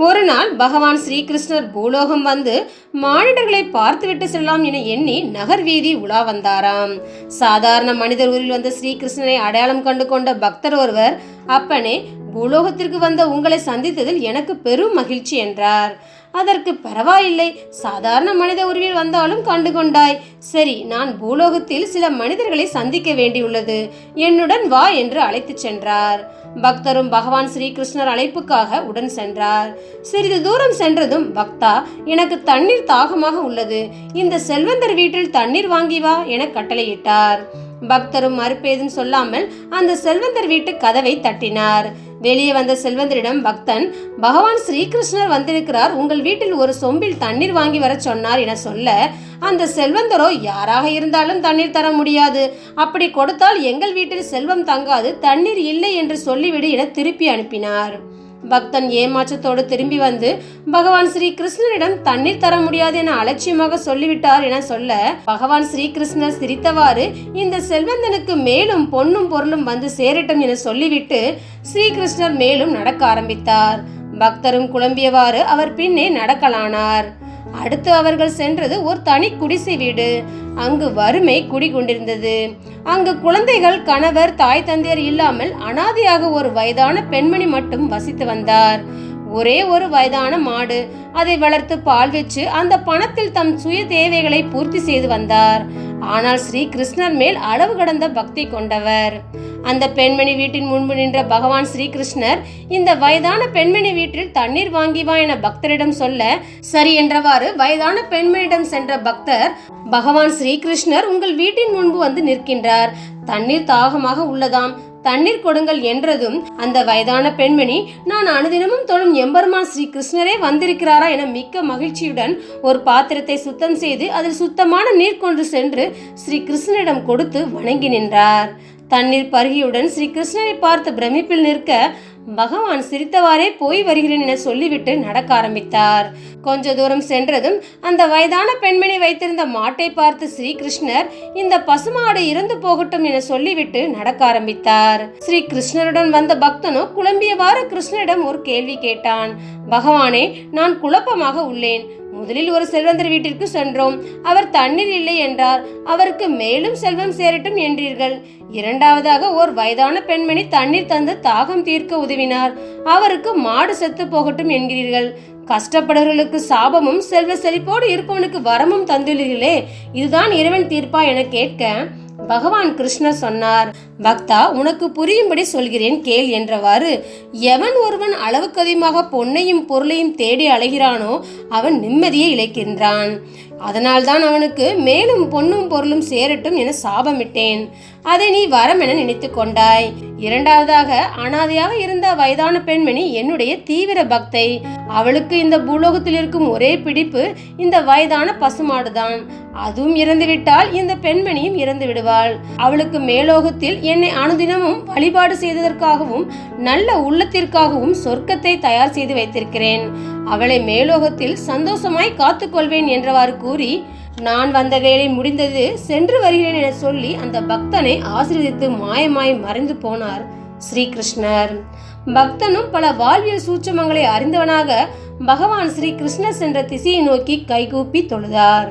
ஒரு நாள் பகவான் ஸ்ரீகிருஷ்ணர் பூலோகம் வந்து மானிடர்களை பார்த்துவிட்டு செல்லலாம் என எண்ணி நகர் வீதி உலா வந்தாராம். சாதாரண மனிதர் ஊரில் வந்த ஸ்ரீகிருஷ்ணனை அடையாளம் கண்டு கொண்ட பக்தர் ஒருவர் அப்பனே பூலோகத்திற்கு வந்த உங்களை சந்தித்ததில் எனக்கு பெரும் மகிழ்ச்சி என்றார். அதற்கு பரவாயில்லை. சாதாரண மனித உருவில் வந்தாலும் கண்டு கொண்டாய். சரி நான் பூலோகத்தில் சில மனிதர்களை சந்திக்க வேண்டியுள்ளது. என்னுடன் வா என்று அழைத்துச் சென்றார். பக்தரும் பகவான் ஸ்ரீகிருஷ்ணர் அழைப்புக்காக உடன் சென்றார். சிறிது தூரம் சென்றதும் பக்தா எனக்கு தண்ணீர் தாகமாக உள்ளது. இந்த செல்வந்தர் வீட்டில் தண்ணீர் வாங்கி வா என கட்டளையிட்டார். பக்தரும் மறுப்பேதும் சொல்லாமல் அந்த செல்வந்தர் வீட்டு கதவை தட்டினார். வெளியே வந்த செல்வந்தரிடம் பக்தன் பகவான் ஸ்ரீகிருஷ்ணர் வந்திருக்கிறார். உங்கள் வீட்டில் ஒரு சொம்பில் தண்ணீர் வாங்கி வர சொன்னார் என சொல்ல அந்த செல்வந்தரோ யாராக இருந்தாலும் தண்ணீர் தர முடியாது. அப்படி கொடுத்தால் எங்கள் வீட்டில் செல்வம் தங்காது. தண்ணீர் இல்லை என்று சொல்லிவிடு என திருப்பி அனுப்பினார். பக்தன் ஏமாற்றத்தோடு திரும்பி வந்து பகவான் ஸ்ரீ கிருஷ்ணனிடம் தண்ணீர் தர முடியாது என அலட்சியமாக சொல்லிவிட்டார் என சொல்ல பகவான் ஸ்ரீ கிருஷ்ணர் சிரித்தவாறு இந்த செல்வந்தனுக்கு மேலும் பொன்னும் பொருளும் வந்து சேரட்டும் என சொல்லிவிட்டு ஸ்ரீகிருஷ்ணர் மேலும் நடக்க ஆரம்பித்தார். பக்தரும் குழம்பியவாறு அவர் பின்னே நடக்கலானார். அடுத்து அவர்கள் சென்றது ஒரு தனி குடிசை வீடு. அங்கு வறுமை குடிகொண்டிருந்தது. அங்கு குழந்தைகள் கணவர் தாய் தந்தையர் இல்லாமல் அனாதையாக ஒரு வயதான பெண்மணி மட்டும் வசித்து வந்தார். ஒரே ஒரு வயதான மாடு அதை வளர்த்து பால் வச்சு அந்த பணத்தில் தம் சுய தேவைகளை பூர்த்தி செய்து வந்தார். ஆனால் ஸ்ரீ கிருஷ்ணர் மேல் அளவு கடந்த பக்தி கொண்டவர். அந்த பெண்மணி வீட்டின் முன்பு நின்ற பகவான் ஸ்ரீகிருஷ்ணர் இந்த வயதான பெண்மணி வீட்டில் தண்ணீர் வாங்கி வா என பக்தரிடம் சொல்ல சரி என்றவாறு வயதான பெண்மணியிடம் சென்ற பக்தர் பகவான் ஸ்ரீகிருஷ்ணர் உங்கள் வீட்டின் முன்பு வந்து நிற்கின்றார். தண்ணீர் தாகமாக உள்ளதாம். தண்ணீர் கொடுங்கள் என்றதும் அந்த வயதான பெண்மணி நான் அனுதினமும் தொழும் எம்பெருமான் ஸ்ரீ கிருஷ்ணரே வந்திருக்கிறாரா என மிக்க மகிழ்ச்சியுடன் ஒரு பாத்திரத்தை சுத்தம் செய்து அதில் சுத்தமான நீர் கொண்டு சென்று ஸ்ரீ கிருஷ்ணரிடம் கொடுத்து வணங்கி நின்றார். தண்ணீர் பருகியுடன் ஸ்ரீ கிருஷ்ணரை பார்த்து பிரமிப்பில் நிற்க பகவான் சிரித்தவாறே போய் வருகிறேன் என சொல்லிவிட்டு நடக்க ஆரம்பித்தார். கொஞ்ச தூரம் சென்றதும் அந்த வயதான பெண்மணி வைத்திருந்த மாட்டை பார்த்து ஸ்ரீகிருஷ்ணர் இந்த பசுமாடு இறந்து போகட்டும் என சொல்லிவிட்டு நடக்க ஆரம்பித்தார். ஸ்ரீ கிருஷ்ணருடன் வந்த பக்தனோ குழம்பியவாறு கிருஷ்ணரிடம் ஒரு கேள்வி கேட்டான். பகவானே நான் குழப்பமாக உள்ளேன். முதலில் ஒரு செல்வந்தர் வீட்டிற்கு சென்றோம். அவர் தண்ணீர் இல்லை என்றார். அவருக்கு மேலும் செல்வம் சேரட்டும் என்றீர்கள். இரண்டாவதாக ஓர் வயதான பெண்மணி தண்ணீர் தந்து தாகம் தீர்க்க உதவினார். அவருக்கு மாடு செத்து போகட்டும் என்கிறீர்கள். கஷ்டப்படுறவர்களுக்கு சாபமும் செல்வ செழிப்போடு இருப்பவனுக்கு வரமும் தந்துள்ளீர்களே. இதுதான் இறைவன் தீர்ப்பா என கேட்க பகவான் கிருஷ்ணர் சொன்னார். பக்தா உனக்கு புரியும்படி சொல்கிறேன் கேள் என்றவாறு. எவன் ஒருவன் அளவுக்கு அதிகமாக பொன்னையும் பொருளையும் தேடி அலைகிறானோ அவன் நிம்மதியை இழைக்கின்றான். அதனால்தான் அவனுக்கு மேலும் பொன்னும் பொருளும் சேரட்டும் என சாபமிட்டேன். அதை நீ வரம் என நினைத்து கொண்டாய். இரண்டாவதாக அனாதையாக இருந்த வயதான பெண்மணி என்னுடைய தீவிர பக்தை. அவளுக்கு இந்த பூலோகத்தில் இருக்கும் ஒரே பிடிப்பு இந்த வயதான பசுமாடுதான். அதுவும் இறந்துவிட்டால் இந்த பெண்மணியும் இறந்து விடுவாள் அவளுக்கு மேலோகத்தில் என்னை அனுதினமும் வழிபாடு செய்ததற்காகவும் நல்ல உள்ளத்திற்காகவும் சொர்க்கத்தை தயார் செய்து வைத்திருக்கிறேன். அவளை மேலோகத்தில் சந்தோஷமாய் காத்துக்கொள்வேன் என்றவாறு கூறி நான் வந்த வேலை முடிந்தது சென்று வருகிறேன் என சொல்லி அந்த பக்தனை ஆசீர்வதித்து மாயமாய் மறைந்து போனார் ஸ்ரீகிருஷ்ணர். பக்தனும் பல வாழ்வியல் சூட்சமங்களை அறிந்தவனாக பகவான் ஸ்ரீ கிருஷ்ணர் சென்ற திசையை நோக்கி கைகூப்பி தொழுதார்.